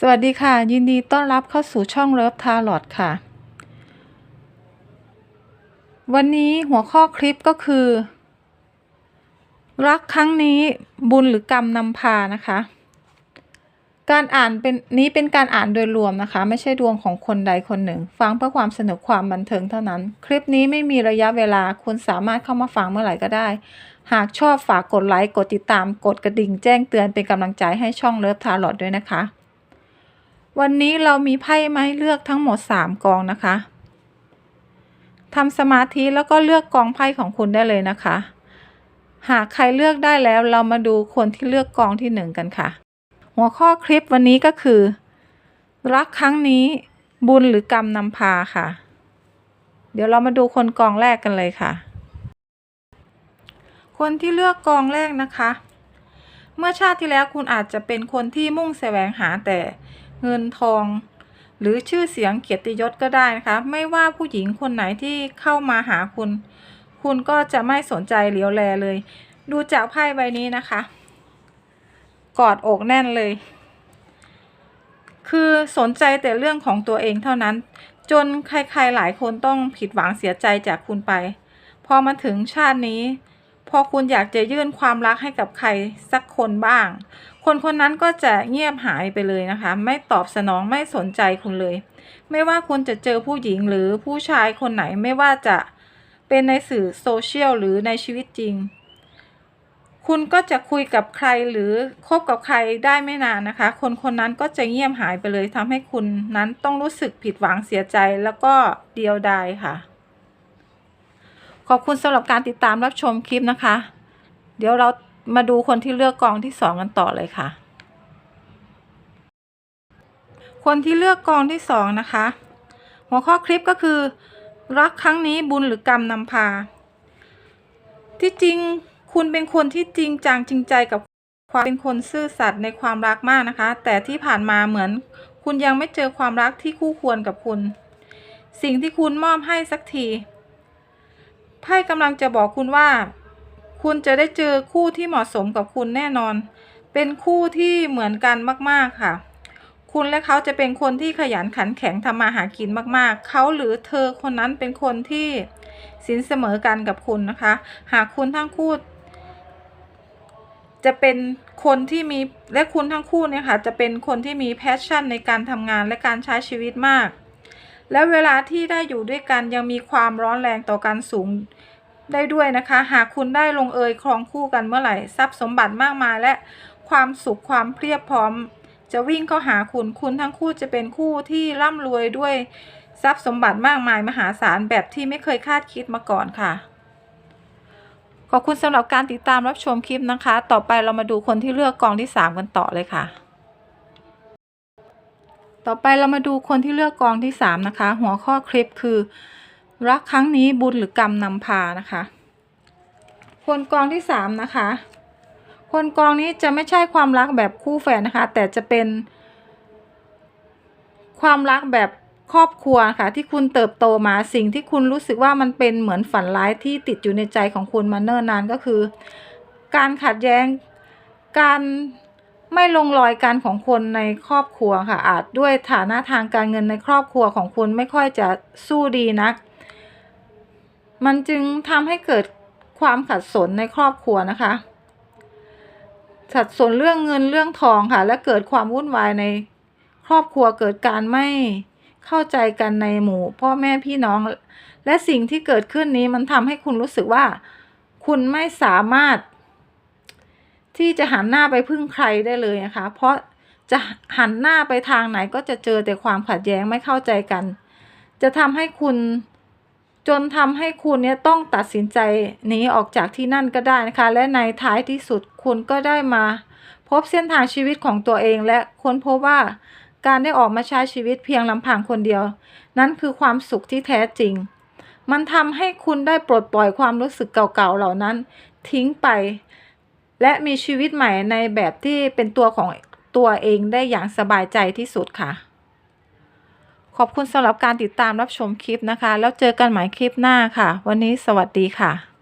สวัสดีค่ะ ยินดีต้อนรับเข้าสู่ช่องเลิฟทาร์ลอดค่ะ วันนี้หัวข้อคลิปก็คือ รักครั้งนี้บุญหรือกรรมนำพานะคะ การอ่านเป็นนี้เป็นการอ่านโดยรวมนะคะ ไม่ใช่ดวงของคนใดคนหนึ่ง ฟังเพื่อความสนุกความบันเทิงเท่านั้น คลิปนี้ไม่มีระยะเวลาคุณสามารถเข้ามาฟังเมื่อไหร่ก็ได้ หากชอบฝากกดไลค์กดติดตามกดกระดิ่งแจ้งเตือนเป็นกำลังใจให้ช่องเลิฟทาร์ลอดด้วยนะคะ วันนี้เรามีไพ่มาให้เลือกทั้งหมด 3 กองนะคะทำสมาธิแล้วก็เลือกกองไพ่ของคุณได้เลยนะคะ หากใครเลือกได้แล้วเรามาดูคนที่เลือกกองที่หนึ่งกันค่ะ หัวข้อคลิปวันนี้ก็คือ รักครั้งนี้บุญหรือกรรมนำพาค่ะ เดี๋ยวเรามาดูคนกองแรกกันเลยค่ะ คนที่เลือกกองแรกนะคะ เมื่อชาติที่แล้วคุณอาจจะเป็นคนที่มุ่งแสวงหาแต่ เงินทอง หรือชื่อเสียงเกียรติยศก็ได้นะคะ ไม่ว่าผู้หญิงคนไหนที่เข้ามาหาคุณ คุณก็จะไม่สนใจเหลียวแลเลย ดูจากไพ่ใบนี้นะคะ กอดอกแน่นเลย คือสนใจแต่เรื่องของตัวเองเท่านั้น จนใครๆหลายคนต้องผิดหวังเสียใจจากคุณไป พอมาถึงชาตินี้ อคุณอยากจะยื่นความรักให้กับใครสักคนบ้าง คนคนนั้นก็จะเงียบหายไปเลยนะคะ ไม่ตอบสนองไม่สนใจคุณเลย ไม่ว่าคุณจะเจอผู้หญิงหรือผู้ชายคนไหนไม่ว่าจะเป็นในสื่อโซเชียลหรือในชีวิตจริง คุณก็จะคุยกับใครหรือคบกับใครได้ไม่นานนะคะ คนคนนั้นก็จะเงียบหายไปเลยทำให้คุณนั้นต้องรู้สึกผิดหวังเสียใจแล้วก็เดียวดายค่ะ ขอบคุณสำหรับการติดตามรับชมคลิปนะคะ เดี๋ยวเรามาดูคนที่เลือกกองที่สองกันต่อเลยค่ะ คนที่เลือกกองที่สองนะคะ หัวข้อคลิปก็คือ รักครั้งนี้บุญหรือกรรมนำพา ที่จริงคุณเป็นคนที่จริงจังจริงใจกับความเป็นคนซื่อสัตย์ในความรักมากนะคะ แต่ที่ผ่านมาเหมือน คุณยังไม่เจอความรักที่คู่ควรกับคุณ สิ่งที่คุณมอบให้สักที ไพ่กำลังจะบอกคุณว่า คุณจะได้เจอคู่ที่เหมาะสมกับคุณแน่นอน เป็นคู่ที่เหมือนกันมาก ๆ ค่ะ คุณและเขาจะเป็นคนที่ขยันขันแข็งทำมาหากินมาก ๆ เขาหรือเธอคนนั้นเป็นคนที่สินเสมอกันกับคุณนะคะ หากคุณทั้งคู่จะเป็นคนที่มีและคุณทั้งคู่เนี่ยค่ะจะเป็นคนที่มีแพชชั่นในการทำงานและการใช้ชีวิตมาก และเวลาที่ได้อยู่ด้วยกันยังมีความร้อนแรงต่อกันสูงได้ด้วยนะคะ หากคุณได้ลงเอยครองคู่กันเมื่อไหร่ทรัพย์สมบัติมากมายและความสุขความเพียบพร้อม จะวิ่งเข้าหาคุณคุณทั้งคู่จะเป็นคู่ที่ร่ำรวยด้วยทรัพย์สมบัติมากมายมหาศาลแบบที่ไม่เคยคาดคิดมาก่อนค่ะ ขอบคุณสำหรับการติดตามรับชมคลิปนะคะ ต่อไปเรามาดูคนที่เลือกกองที่สามกันต่อเลยค่ะ ต่อไปเรามาดูคนที่เลือกกองที่สามนะคะ หัวข้อคลิปคือ รักครั้งนี้บุญหรือกรรมนำพานะคะ คนกองที่สามนะคะ คนกองนี้จะไม่ใช่ความรักแบบคู่แฟนนะคะ แต่จะเป็นความรักแบบครอบครัวค่ะที่คุณเติบโตมาสิ่งที่คุณรู้สึกว่ามันเป็นเหมือนฝันร้ายที่ติดอยู่ในใจของคุณมาเนิ่นนานก็คือ การขัดแย้งการ ไม่ลงรอยกันของคนในครอบครัวค่ะ อาจด้วยฐานะทางการเงินในครอบครัวของคุณไม่ค่อยจะสู้ดีนัก มันจึงทำให้เกิดความขัดสนในครอบครัวนะคะ ขัดสนเรื่องเงินเรื่องทองค่ะ และเกิดความวุ่นวายในครอบครัวเกิดการไม่เข้าใจกันในหมู่พ่อแม่พี่น้อง และสิ่งที่เกิดขึ้นนี้มันทำให้คุณรู้สึกว่า คุณไม่สามารถ ที่จะหันหน้าไปพึ่งใครได้เลยนะคะ เพราะจะหันหน้าไปทางไหนก็จะเจอแต่ความขัดแย้งไม่เข้าใจกัน จะทำให้คุณจนทำให้คุณเนี่ยต้องตัดสินใจหนีออกจากที่นั่นก็ได้นะคะ และในท้ายที่สุดคุณก็ได้มา พบเส้นทางชีวิตของตัวเองและค้นพบว่าการได้ออกมาใช้ชีวิตเพียงลำพังคนเดียว นั่นคือความสุขที่แท้จริง มันทำให้คุณได้ปลดปล่อยความรู้สึกเก่าๆเหล่านั้น ทิ้งไป และมีชีวิตใหม่ในแบบที่เป็นตัวของตัวเองได้อย่างสบายใจที่สุดค่ะ ขอบคุณสำหรับการติดตามรับชมคลิปนะคะ แล้วเจอกันใหม่คลิปหน้าค่ะ วันนี้สวัสดีค่ะ